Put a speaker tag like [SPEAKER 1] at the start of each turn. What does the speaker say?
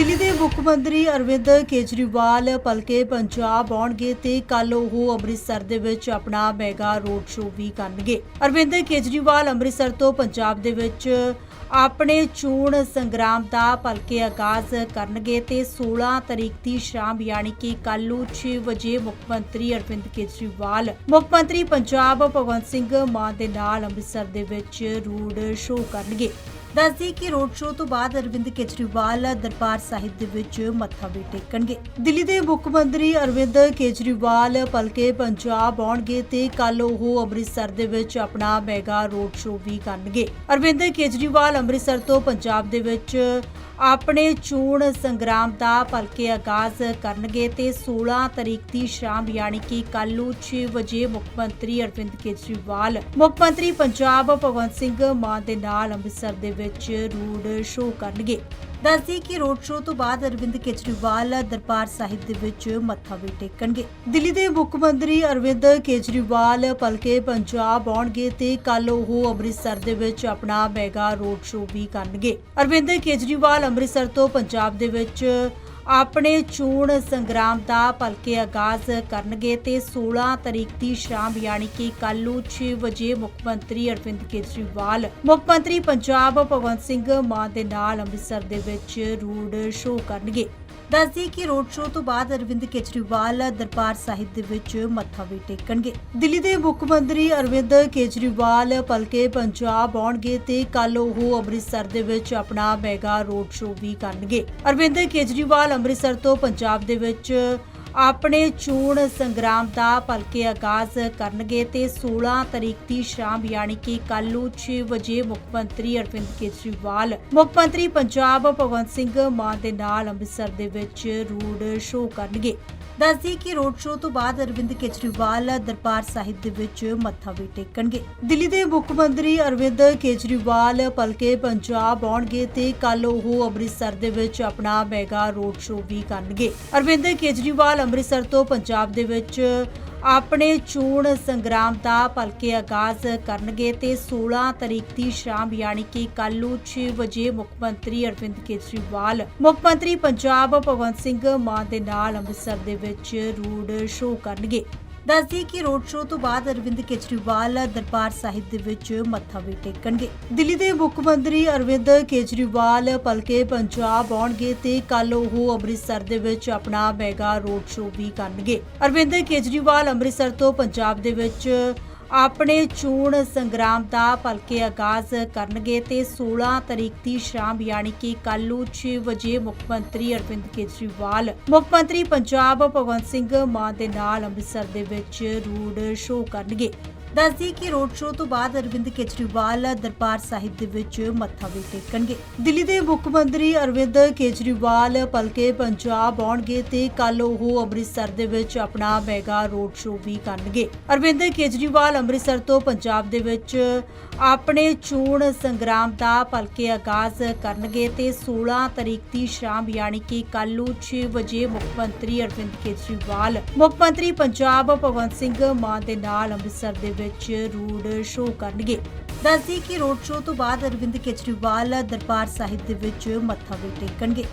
[SPEAKER 1] ਦਿੱਲੀ ਦੇ ਮੁੱਖ ਮੰਤਰੀ ਅਰਵਿੰਦ ਕੇਜਰੀਵਾਲ ਪਲਕੇ ਪੰਜਾਬ ਆਉਣਗੇ ਤੇ ਕੱਲ ਉਹ ਅੰਮ੍ਰਿਤਸਰ ਦੇ ਵਿੱਚ ਆਪਣਾ ਮੈਗਾ ਰੋਡ ਸ਼ੋਅ ਵੀ ਕਰਨਗੇ। ਅਰਵਿੰਦ ਕੇਜਰੀਵਾਲ ਅੰਮ੍ਰਿਤਸਰ ਤੋਂ ਪੰਜਾਬ ਦੇ ਵਿੱਚ ਆਪਣੇ ਚੋਣ ਸੰਗਰਾਮ ਦਾ ਭਲਕੇ ਆਗਾਜ਼ ਕਰਨਗੇ ਤੇ 16 ਤਰੀਕ ਦੀ ਸ਼ਾਮ ਯਾਨੀ ਕਿ ਕੱਲ ਨੂੰ 6 ਵਜੇ ਮੁੱਖ ਮੰਤਰੀ ਅਰਵਿੰਦ ਕੇਜਰੀਵਾਲ, ਮੁੱਖ ਮੰਤਰੀ ਪੰਜਾਬ ਭਗਵੰਤ ਸਿੰਘ ਮਾਨ ਦੇ ਨਾਲ ਅੰਮ੍ਰਿਤਸਰ ਦੇ ਵਿੱਚ ਰੋਡ ਸ਼ੋਅ ਕਰਨਗੇ। ਦੱਸਦੀ ਕਿ ਰੋਡ ਸ਼ੋਅ ਤੋਂ ਬਾਅਦ ਅਰਵਿੰਦ ਕੇਜਰੀਵਾਲ ਦਰਬਾਰ ਸਾਹਿਬ ਦੇ ਵਿੱਚ ਮੱਥਾ ਵੀ ਟੇਕਣਗੇ। ਦਿੱਲੀ ਦੇ ਮੁੱਖ ਮੰਤਰੀ ਅਰਵਿੰਦ ਕੇਜਰੀਵਾਲ ਪਲਕੇ ਪੰਜਾਬ ਆਉਣਗੇ ਤੇ ਕੱਲ ਉਹ ਅੰਮ੍ਰਿਤਸਰ ਦੇ ਵਿੱਚ ਆਪਣਾ ਮੈਗਾ ਰੋਡ ਸ਼ੋਅ ਵੀ ਕਰਨਗੇ। ਅਰਵਿੰਦ ਕੇਜਰੀਵਾਲ ਅੰਮ੍ਰਿਤਸਰ ਤੋਂ ਪੰਜਾਬ ਦੇ ਵਿੱਚ ਆਪਣੇ ਚੋਣ ਸੰਗਰਾਮ ਦਾ ਭਲਕੇ ਆਗਾਜ਼ ਕਰਨਗੇ ਤੇ 16 ਤਰੀਕ ਦੀ ਸ਼ਾਮ, ਯਾਨੀ ਕਿ ਕੱਲ ਨੂੰ 6 ਵਜੇ ਮੁੱਖ ਮੰਤਰੀ ਅਰਵਿੰਦ ਕੇਜਰੀਵਾਲ, ਮੁੱਖ ਮੰਤਰੀ ਪੰਜਾਬ ਭਗਵੰਤ ਸਿੰਘ ਮਾਨ ਦੇ ਨਾਲ ਅੰਮ੍ਰਿਤਸਰ ਦੇ ਵਿੱਚ ਰੋਡ ਸ਼ੋਅ ਕਰਨਗੇ। ਦੱਸਦੀ ਕਿ ਰੋਡ ਸ਼ੋਅ ਤੋਂ ਬਾਅਦ ਅਰਵਿੰਦ ਕੇਜਰੀਵਾਲ ਦਰਬਾਰ ਸਾਹਿਬ ਦੇ ਵਿੱਚ ਮੱਥਾ ਵੀ ਟੇਕਣਗੇ। ਦਿੱਲੀ ਦੇ ਮੁੱਖ ਮੰਤਰੀ ਅਰਵਿੰਦ ਕੇਜਰੀਵਾਲ ਪਲਕੇ ਪੰਜਾਬ ਆਉਣਗੇ ਤੇ ਕੱਲ ਉਹ ਅੰਮ੍ਰਿਤਸਰ ਦੇ ਵਿੱਚ ਆਪਣਾ ਮੈਗਾ ਰੋਡ ਸ਼ੋਅ ਵੀ ਕਰਨਗੇ। ਅਰਵਿੰਦ ਕੇਜਰੀਵਾਲ ਅੰਮ੍ਰਿਤਸਰ ਤੋਂ ਪੰਜਾਬ ਦੇ ਵਿੱਚ ਆਪਣੇ ਚੋਣ ਸੰਗਰਾਮ ਦਾ ਭਲਕੇ ਆਗਾਜ਼ ਕਰਨਗੇ ਤੇ 16 ਤਰੀਕ ਦੀ ਸ਼ਾਮ, ਯਾਨੀ ਕਿ ਕੱਲ ਨੂੰ 6 ਵਜੇ ਮੁੱਖ ਮੰਤਰੀ ਅਰਵਿੰਦ ਕੇਜਰੀਵਾਲ, ਮੁੱਖ ਮੰਤਰੀ ਪੰਜਾਬ ਭਗਵੰਤ ਸਿੰਘ ਮਾਨ ਦੇ ਨਾਲ ਅੰਮ੍ਰਿਤਸਰ ਦੇ ਵਿੱਚ ਰੋਡ ਸ਼ੋਅ ਕਰਨਗੇ। ਦੱਸਦੀ ਕਿ ਰੋਡ ਸ਼ੋਅ ਤੋਂ ਬਾਅਦ ਅਰਵਿੰਦ ਕੇਜਰੀਵਾਲ ਦਰਬਾਰ ਸਾਹਿਬ ਦੇ ਵਿੱਚ ਮੱਥਾ ਵੀ ਟੇਕਣਗੇ। ਦਿੱਲੀ ਦੇ ਮੁੱਖ ਮੰਤਰੀ ਅਰਵਿੰਦ ਕੇਜਰੀਵਾਲ ਪਲਕੇ ਪੰਜਾਬ ਆਉਣਗੇ ਤੇ ਕੱਲ ਉਹ ਅੰਮ੍ਰਿਤਸਰ ਦੇ ਵਿੱਚ ਆਪਣਾ ਮੈਗਾ ਰੋਡ ਸ਼ੋਅ ਵੀ ਕਰਨਗੇ। ਅਰਵਿੰਦ ਕੇਜਰੀਵਾਲ ਅੰਮ੍ਰਿਤਸਰ ਤੋਂ ਪੰਜਾਬ ਦੇ ਵਿੱਚ ਆਪਣੇ ਚੋਣ ਸੰਗਰਾਮ ਦਾ ਭਲਕੇ ਆਗਾਜ਼ ਕਰਨਗੇ ਤੇ 16 ਤਰੀਕ ਦੀ ਸ਼ਾਮ, ਯਾਨੀ ਕਿ ਕੱਲ ਨੂੰ 6 ਵਜੇ ਮੁੱਖ ਮੰਤਰੀ ਅਰਵਿੰਦ ਕੇਜਰੀਵਾਲ, ਮੁੱਖ ਮੰਤਰੀ ਪੰਜਾਬ ਭਗਵੰਤ ਸਿੰਘ ਮਾਨ ਦੇ ਨਾਲ ਅੰਮ੍ਰਿਤਸਰ ਦੇ ਵਿੱਚ ਰੋਡ ਸ਼ੋਅ ਕਰਨਗੇ। ਦੱਸਦੀ ਕਿ ਰੋਡ ਸ਼ੋਅ ਤੋਂ ਬਾਅਦ ਅਰਵਿੰਦ ਕੇਜਰੀਵਾਲ ਦਰਬਾਰ ਸਾਹਿਬ ਦੇ ਵਿੱਚ ਮੱਥਾ ਵੀ ਟੇਕਣਗੇ। ਦਿੱਲੀ ਦੇ ਮੁੱਖ ਮੰਤਰੀ ਅਰਵਿੰਦ ਕੇਜਰੀਵਾਲ ਪਲਕੇ ਪੰਜਾਬ ਆਉਣਗੇ ਤੇ ਕੱਲ ਉਹ ਅੰਮ੍ਰਿਤਸਰ ਦੇ ਵਿੱਚ ਆਪਣਾ ਮੈਗਾ ਰੋਡ ਸ਼ੋਅ ਵੀ ਕਰਨਗੇ। ਅਰਵਿੰਦ ਕੇਜਰੀਵਾਲ ਅੰਮ੍ਰਿਤਸਰ ਤੋਂ ਪੰਜਾਬ ਦੇ ਵਿੱਚ ਆਪਣੇ ਚੋਣ ਸੰਗਰਾਮ ਦਾ ਭਲਕੇ ਆਗਾਜ਼ ਕਰਨਗੇ ਤੇ 16 ਤਰੀਕ ਦੀ ਸ਼ਾਮ, ਯਾਨੀ ਕਿ ਕੱਲ ਨੂੰ 6 ਵਜੇ ਮੁੱਖ ਮੰਤਰੀ ਅਰਵਿੰਦ ਕੇਜਰੀਵਾਲ, ਮੁੱਖ ਮੰਤਰੀ ਪੰਜਾਬ ਭਗਵੰਤ ਸਿੰਘ ਮਾਨ ਦੇ ਨਾਲ ਅੰਮ੍ਰਿਤਸਰ ਦੇ ਵਿੱਚ ਰੋਡ ਸ਼ੋਅ ਕਰਨਗੇ। ਦੱਸਦੀ ਕਿ ਰੋਡ ਸ਼ੋਅ ਤੋਂ ਬਾਅਦ ਅਰਵਿੰਦ ਕੇਜਰੀਵਾਲ ਦਰਬਾਰ ਸਾਹਿਬ ਦੇ ਵਿੱਚ ਮੱਥਾ ਵੀ ਟੇਕਣਗੇ। ਦਿੱਲੀ ਦੇ ਮੁੱਖ ਮੰਤਰੀ ਅਰਵਿੰਦ ਕੇਜਰੀਵਾਲ ਪਲਕੇ ਪੰਜਾਬ ਆਉਣਗੇ ਤੇ ਕੱਲ ਉਹ ਅੰਮ੍ਰਿਤਸਰ ਦੇ ਵਿੱਚ ਆਪਣਾ ਮੈਗਾ ਰੋਡ ਸ਼ੋਅ ਵੀ ਕਰਨਗੇ। ਅਰਵਿੰਦ ਕੇਜਰੀਵਾਲ ਅੰਮ੍ਰਿਤਸਰ ਤੋਂ ਪੰਜਾਬ ਦੇ ਵਿੱਚ ਆਪਣੇ ਚੋਣ ਸੰਗਰਾਮ ਦਾ ਭਲਕੇ ਆਗਾਜ਼ ਕਰਨਗੇ ਤੇ 16 ਤਰੀਕ ਦੀ ਸ਼ਾਮ ਯਾਨੀ ਕਿ ਕੱਲ ਨੂੰ 6 ਵਜੇ ਮੁੱਖ ਮੰਤਰੀ ਅਰਵਿੰਦ ਕੇਜਰੀਵਾਲ, ਮੁੱਖ ਮੰਤਰੀ ਪੰਜਾਬ ਭਗਵੰਤ ਸਿੰਘ ਮਾਨ ਦੇ ਨਾਲ ਅੰਮ੍ਰਿਤਸਰ ਦੇ ਵਿੱਚ ਰੋਡ ਸ਼ੋਅ ਕਰਨਗੇ। ਦੱਸਦੀ ਕਿ ਰੋਡ ਸ਼ੋਅ ਤੋਂ ਬਾਅਦ ਅਰਵਿੰਦ ਕੇਜਰੀਵਾਲ ਦਰਬਾਰ ਸਾਹਿਬ ਦੇ ਵਿੱਚ ਮੱਥਾ ਵੀ ਟੇਕਣਗੇ। ਦਿੱਲੀ ਦੇ ਮੁੱਖ ਮੰਤਰੀ ਅਰਵਿੰਦ ਕੇਜਰੀਵਾਲ ਪਲਕੇ ਪੰਜਾਬ ਆਉਣਗੇ ਤੇ ਕੱਲ ਉਹ ਅੰਮ੍ਰਿਤਸਰ ਦੇ ਵਿੱਚ ਆਪਣਾ ਮੈਗਾ ਰੋਡ ਸ਼ੋਅ ਵੀ ਕਰਨਗੇ। ਅਰਵਿੰਦ ਕੇਜਰੀਵਾਲ ਅੰਮ੍ਰਿਤਸਰ ਤੋਂ ਪੰਜਾਬ ਦੇ ਵਿੱਚ ਆਪਣੇ ਚੋਣ ਸੰਗਰਾਮ ਦਾ ਭਲਕੇ ਆਗਾਜ਼ ਕਰਨਗੇ ਤੇ 16 ਤਰੀਕ ਦੀ ਸ਼ਾਮ ਯਾਨੀ ਕਿ ਕੱਲ ਨੂੰ 6 ਵਜੇ ਮੁੱਖ ਮੰਤਰੀ ਅਰਵਿੰਦ ਕੇਜਰੀਵਾਲ, ਮੁੱਖ ਮੰਤਰੀ ਪੰਜਾਬ ਭਗਵੰਤ ਸਿੰਘ ਮਾਨ ਦੇ ਨਾਲ ਅੰਮ੍ਰਿਤਸਰ ਦੇ ਵਿੱਚ ਰੋਡ ਸ਼ੋਅ ਕਰਨਗੇ। ਦੱਸਦੀ ਕਿ ਰੋਡ ਸ਼ੋਅ ਤੋਂ ਬਾਅਦ ਅਰਵਿੰਦ ਕੇਜਰੀਵਾਲ ਦਰਬਾਰ ਸਾਹਿਬ ਦੇ ਵਿੱਚ ਮੱਥਾ ਵੀ ਟੇਕਣਗੇ।